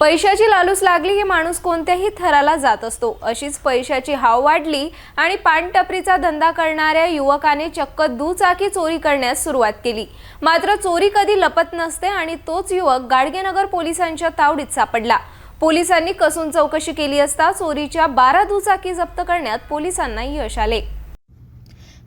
पैशाची लालूच लागली की माणूस कोणत्याही थराला जात असतो. अशीच पैशाची हाव वाढली आणि पानटपरीचा धंदा करणाऱ्या युवकाने चक्क दुचाकी चोरी करण्यास सुरुवात केली. मात्र चोरी कधी लपत नसते आणि तोच युवक गाडगेनगर पोलिसांच्या तावडीत सापडला. पोलिसांनी कसून चौकशी केली असता चोरीच्या बारा दुचाकी जप्त करण्यात पोलिसांना यश आले.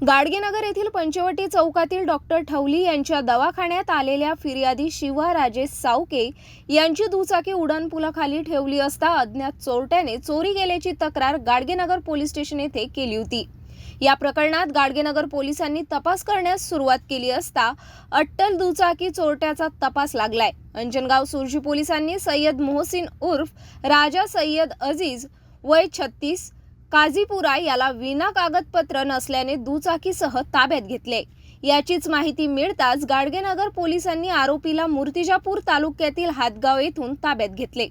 गाडगेनगर येथील पंचवटी चौकातील डॉक्टर ठवली यांच्या दवाखान्यात आलेल्या फिर्यादी शिवा राजेश सावके यांची दुचाकी उड्डाणपुलाखाली ठेवली असता अज्ञात चोरट्याने चोरी केल्याची तक्रार गाडगेनगर पोलीस स्टेशन येथे केली होती. या प्रकरणात गाडगेनगर पोलिसांनी तपास करण्यास सुरुवात केली असता अट्टल दुचाकी चोरट्याचा तपास लागलाय. अंजनगाव सुरजी पोलिसांनी सय्यद मोहसिन उर्फ राजा सय्यद अजीज वय छत्तीस काझीपुरा याला विना कागदपत्र नसल्याने दुचाकीसह ताब्यात घेतले. याचीच माहिती मिळताच गाडगेनगर पोलिसांनी आरोपीला मूर्तिजापूर तालुक्यातील हातगाव येथून ताब्यात घेतले.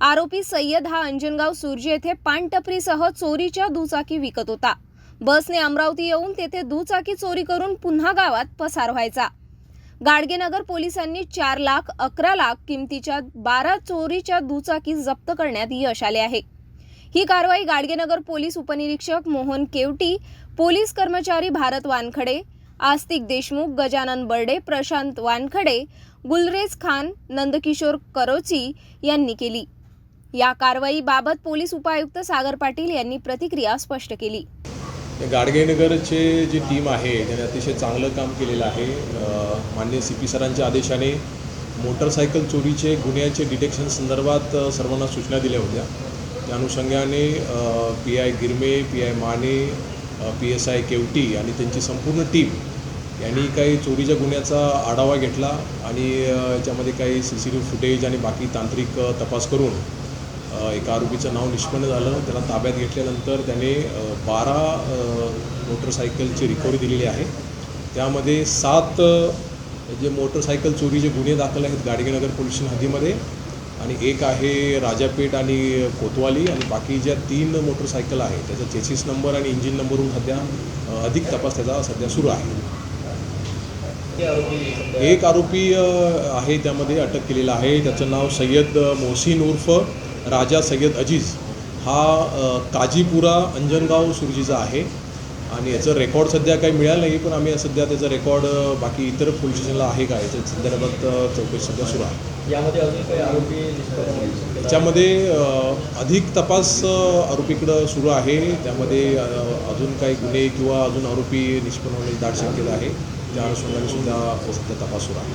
आरोपी सय्यद हा अंजनगाव सुर्जी येथे पानटपरीसह चोरीच्या दुचाकी विकत होता. बसने अमरावती येऊन तेथे दुचाकी चोरी करून पुन्हा गावात पसार व्हायचा. गाडगेनगर पोलिसांनी चार लाख अकरा लाख किमतीच्या बारा चोरीच्या दुचाकी जप्त करण्यात यश आले आहे. ही कारवाई गाडगेनगर पोलीस उपनिरीक्षक मोहन केवटी पोलीस कर्मचारी भारत वानखडे आस्तिक देशमुख गजानन बर्डे प्रशांत वानखडे गुलरेज खान नंदकिशोर करोची यांनी केली. या कारवाईबाबत पोलीस उपायुक्त सागर पाटील यांनी प्रतिक्रिया स्पष्ट केली. गाडगेनगरचे जी टीम आहे त्याने अतिशय चांगलं काम केलेलं आहे माननीय सी पी सरांच्या आदेशाने मोटरसायकल चोरीचे गुन्ह्याचे डिटेक्शन संदर्भात सर्वांना सूचना दिल्या होत्या. त्या अनुषंगाने P I Girme P I Mane P S I Kevati आणि त्यांची संपूर्ण टीम यांनी काही चोरीच्या गुन्ह्याचा आढावा घेतला आणि याच्यामध्ये काही C C T V footage आणि बाकी तांत्रिक तपास करून एका आरोपीचं नाव निष्पन्न झालं. त्याला ताब्यात घेतल्यानंतर त्याने बारा मोटरसायकलची रिकव्हरी दिलेली आहे. त्यामध्ये सात जे मोटरसायकल चोरीचे गुन्हे दाखल आहेत गाडगेनगर पोलीस हद्दीमध्ये आणि एक आहे राजापेठ आणि कोतवाली आणि बाकी ज्या तीन मोटरसायकल आहे त्याचा चेसिस नंबर आणि इंजिन नंबरहून सध्या अधिक तपास त्याचा सध्या सुरू आहे. एक आरोपी आहे त्यामध्ये अटक केलेला आहे. त्याचं नाव सय्यद मोहसिन उर्फ राजा सय्यद अजीज. हा काजीपुरा अंजनगाव सुरजीचा आहे. आणि याचं रेकॉर्ड सध्या काही मिळालं नाही पण आम्ही सध्या त्याचं रेकॉर्ड बाकी इतर पोलीस स्टेशनला आहे का याच्या संदर्भात चौकशी सध्या सुरू आहे. यामध्ये अजून काही आरोपी त्याच्यामध्ये अधिक तपास आरोपीकडं सुरू आहे. त्यामध्ये अजून काही गुन्हे किंवा अजून आरोपी निष्पन्न होण्याची दाट शक्यता आहे. त्या अनुषंगाने सुद्धा सध्या तपास सुरू आहे.